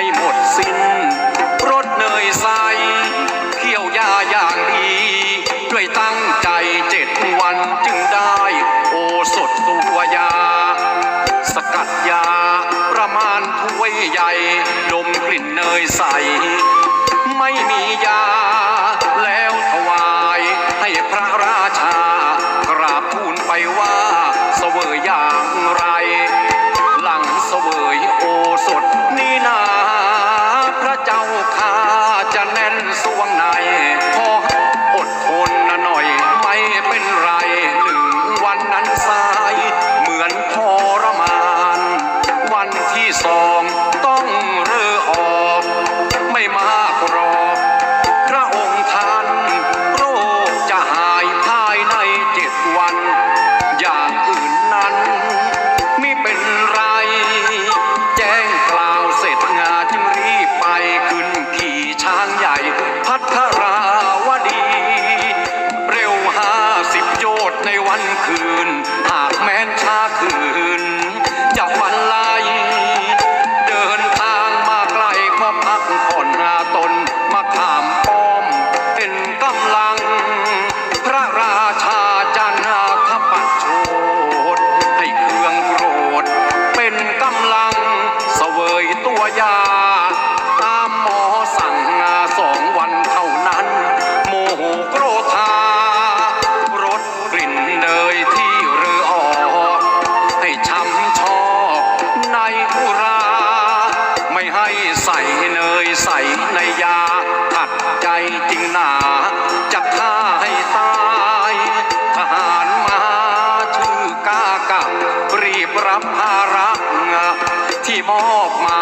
ใหหมดสิ้นรสเนยใสเคี่ยวยาอย่างดีด้วยตั้งใจเจ็ดวันจึงได้ โอสดสุวยา สกัดยา ประมาณถ้วยใหญ่ดมกลิ่นเนยใส ไม่มียา แล้วถวายให้พระราชา กราบทูลไปว่าเสวยอย่างไร หลังเสวยโอสด พักผ่อนตน ใส่ในยาขัดใจจริงหนาจะฆ่าให้ตายทหารมาชื่อกากะรีบรับภาระที่มอบมา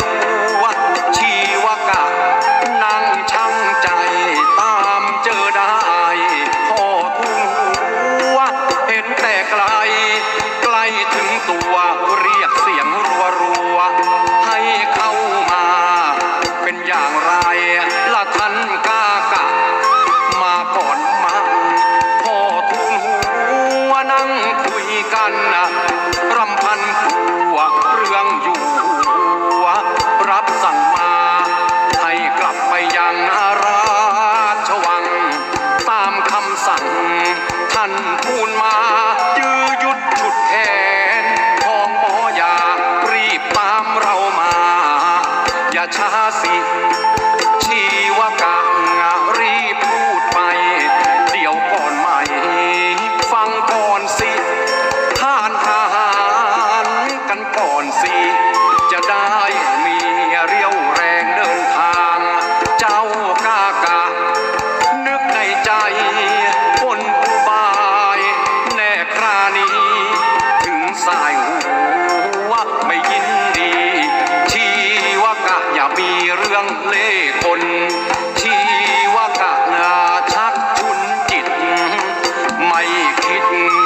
ตัวชีวกะ นั่งช่งใจตามเจอได้พ่อทุ่งหัวเห็นแต่ไกล ไกลถึงตัวเรียกเสียงรัวรัให้เข้ามา เป็นอย่างไรันพูนมายื้อยุดฉุดแขนของหมอยารีบตามเรามา อย่าช้าสิ เล่คนชีวกะนาชักชุนจิต ไม่คิด